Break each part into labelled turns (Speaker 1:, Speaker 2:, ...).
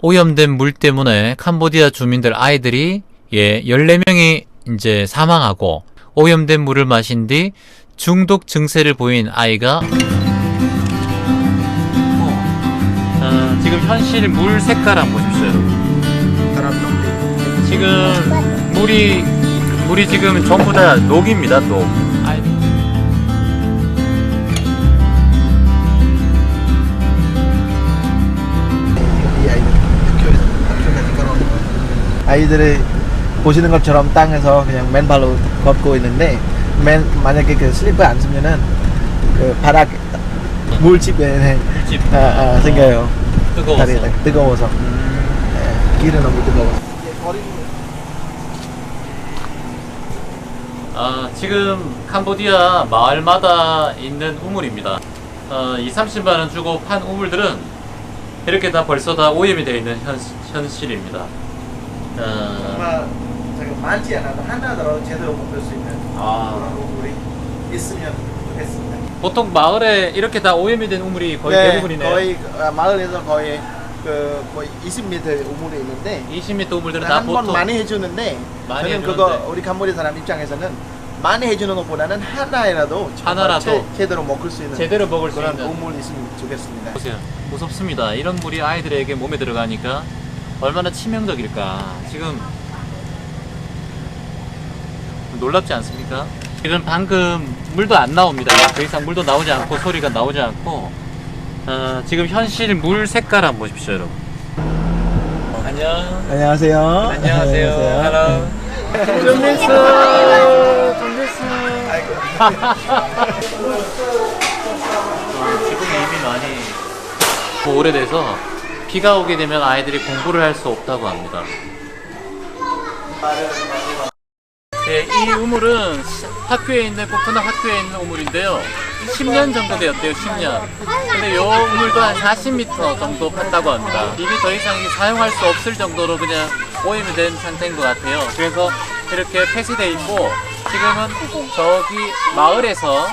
Speaker 1: 오염된 물 때문에 캄보디아 주민들 아이들이 예, 14명이 이제 사망하고 오염된 물을 마신 뒤 중독 증세를 보인 아이가 어, 지금 현실 물 색깔 한번 보십시오. 지금 물이 물이 지금 전부 다 녹입니다. 녹.
Speaker 2: 아이들이 보시는 것처럼 땅에서 그냥 맨발로 걷고 있는데 맨 만약에 그 슬리퍼 안 쓰면은 그 바닥 물집에
Speaker 1: 집
Speaker 2: 아, 아, 생겨요.
Speaker 1: 뜨거워서.
Speaker 2: 다리가 뜨거워서
Speaker 1: 음.
Speaker 2: 예, 길은 너무 뜨거워.
Speaker 1: 아, 지금 캄보디아 마을마다 있는 우물입니다. 어, 2, 30만 원 주고 판 우물들은 이렇게 다 벌써 다 오염이 되어 있는 현, 현실입니다. 어,
Speaker 2: 정말 제가 많지 않아도 하나더라도 제대로 먹을 수 있는
Speaker 1: 아.
Speaker 2: 그런 우물이 있으면 좋겠습니다.
Speaker 1: 보통 마을에 이렇게 다 오염이 된 우물이 거의
Speaker 2: 네,
Speaker 1: 대부분이네요.
Speaker 2: 거의 아, 마을에서 거의 그 거의 20m 우물이 있는데
Speaker 1: 20m 우물들은 다
Speaker 2: 한 번
Speaker 1: 보통
Speaker 2: 많이 해주는데
Speaker 1: 많이
Speaker 2: 저는 그거
Speaker 1: 해주는데.
Speaker 2: 우리 캄보디아 사람 입장에서는 많이 해주는 것보다는 하나라도 정말
Speaker 1: 하나라도.
Speaker 2: 제, 제대로 먹을 수 있는
Speaker 1: 제대로 먹을 수
Speaker 2: 그런
Speaker 1: 있는
Speaker 2: 우물 있으면 좋겠습니다.
Speaker 1: 보세요. 무섭습니다. 이런 물이 아이들에게 몸에 들어가니까 얼마나 치명적일까. 지금 놀랍지 않습니까? 지금 방금 물도 안 나옵니다. 더 이상 물도 나오지 않고 소리가 나오지 않고 어, 지금 현실 물 색깔 한번 보십시오, 여러분. 어, 안녕.
Speaker 2: 안녕하세요.
Speaker 1: 안녕하세요. Hello. 좀 됐어. 좀 됐어. 지금이 이미 많이 뭐 오래돼서 비가 오게 되면 아이들이 공부를 할 수 없다고 합니다. 네, 이 우물은 시- 학교에 있는 꼭두나 학교에 있는 우물인데요. 10년 정도 되었대요, 10년. 근데 이 우물도 한 40m 정도 팠다고 합니다. 이미 더 이상 사용할 수 없을 정도로 그냥 오염이 된 상태인 것 같아요. 그래서 이렇게 폐쇄돼 있고 지금은 저기 마을에서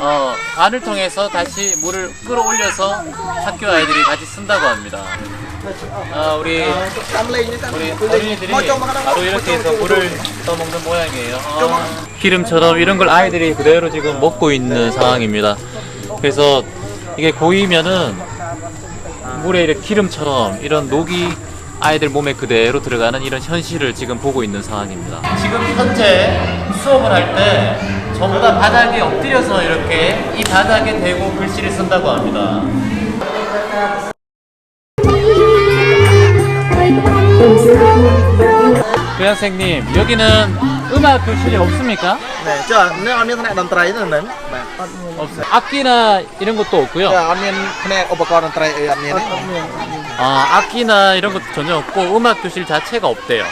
Speaker 1: 어, 관을 통해서 다시 물을 끌어올려서 학교 아이들이 다시 쓴다고 합니다. 아, 우리 우리 어린이들이 바로 이렇게 해서 물을 떠먹는 모양이에요. 아, 기름처럼 이런 걸 아이들이 그대로 지금 먹고 있는 상황입니다. 그래서 이게 고이면은 물에 이렇게 기름처럼 이런 녹이 아이들 몸에 그대로 들어가는 이런 현실을 지금 보고 있는 상황입니다. 지금 현재 수업을 할 때 전부 다 바닥에 엎드려서 이렇게 이 바닥에 대고 글씨를 쓴다고 합니다. 교양생님 여기는 음악 교실이 없습니까?
Speaker 2: 네, 저 오늘 언니 그냥 던트라이는
Speaker 1: 없어요. 악기나 이런 것도 없고요.
Speaker 2: 저 언니 그냥 오버가 던트라이 언니는.
Speaker 1: 아, 악기나 이런 것도 전혀 없고 음악 교실 자체가 없대요.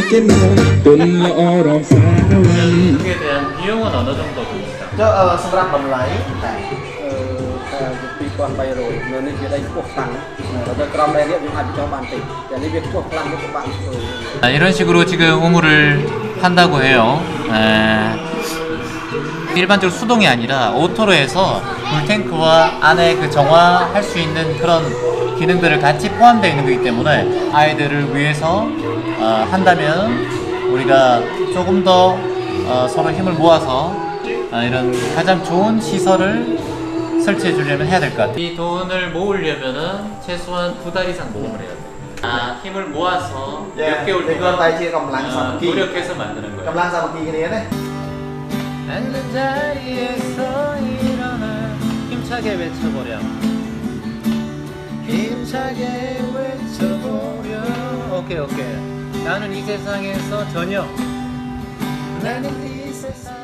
Speaker 3: ដូចជានងទុនល្អរកសាវិញ
Speaker 1: 그에 대한 비용은 어느 정도 듭니까?
Speaker 2: ចុះអឺសម្រាប់តម្លៃតែ
Speaker 4: 2300នៅនេះវាដីខ្ពស់ខ្លាំងបើទៅក្រោមដីនេះយើងអាចបញ្ចុះបានតិចតែនេះវាខ្ពស់ខ្លាំងវាពិបាកធ្វើ
Speaker 1: 아, 이런 식으로 지금 우물을 판다고 해요. 에, 일반적으로 수동이 아니라 오토로 해서 물탱크와 안에 그 정화할 수 있는 그런 기능들을 같이 포함되어 있는 거기 때문에 아이들을 위해서 어, 한다면 우리가 조금 더 어, 서로 힘을 모아서 어, 이런 가장 좋은 시설을 설치해 주려면 해야 될 것 같아요. 이 돈을 모으려면 최소한 두 달 이상 모금을 해야 돼요. 아, 힘을 모아서 몇 개월 동안
Speaker 2: 어,
Speaker 1: 노력해서 만드는 거예요. 앉은 자리에서 일어나 힘차게 외쳐보렴 힘차게 외쳐보렴. 오케이 오케이. 나는 이 세상에서 전혀 나는 이 세상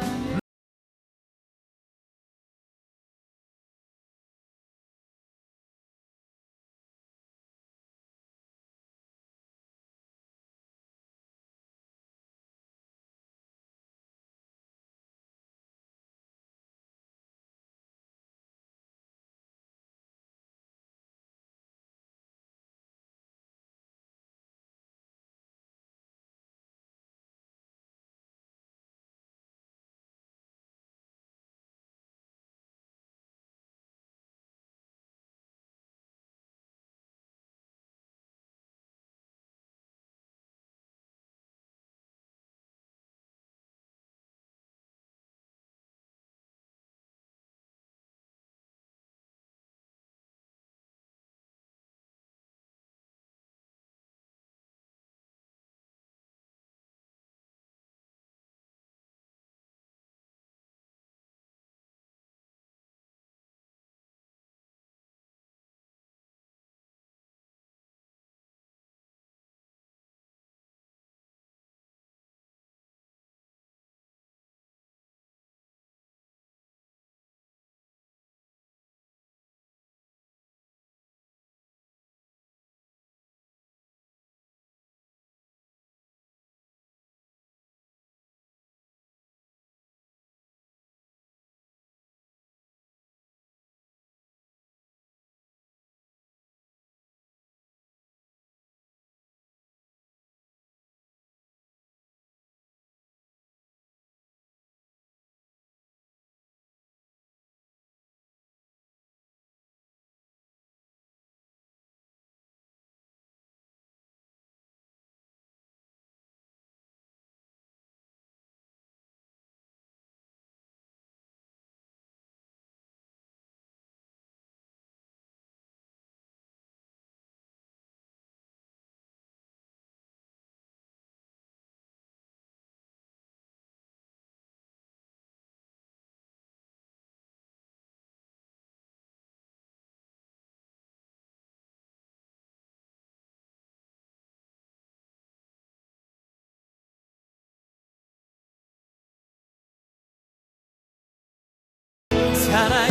Speaker 1: 살아